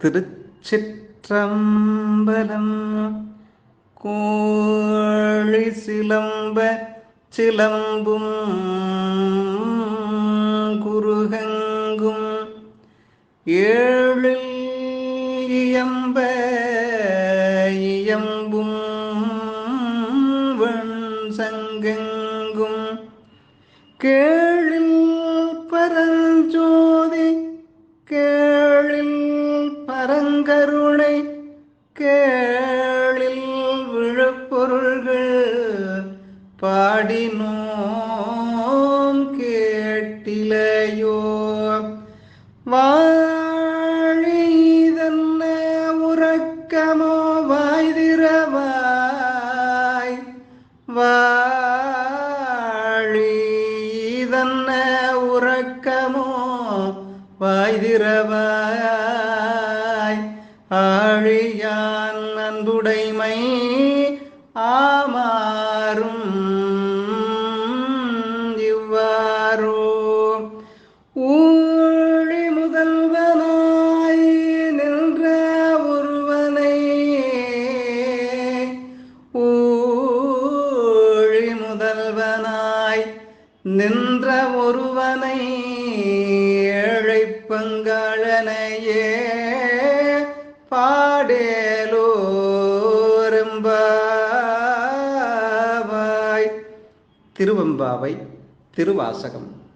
திருச்சிற்றம்பலம் கோழி சிலம்ப சிலம்பும் குருகங்கும் ஏழில் இயம்ப இயம்பும் வெண் சங்கெங்கும் கேழில் பரஞ்சோதி கே அரங்கருணை கேளில் விழுப்பொருள்கள் பாடினோம் கேட்டிலையோ. வாழிதன்ன உறக்கமோ வாய்திரவாய். வாழிதன்ன உறக்கமோ வாய்திரவாய். ஆழியான் அன்புடைமை ஆமாறும் இவ்வாறோ. ஊழி முதல்வனாய் நின்ற ஒருவனை. ஊழி முதல்வனாய் நின்ற ஒருவனை ஏழை பங்காளனையே திருவெம்பாவை திருவாசகம்.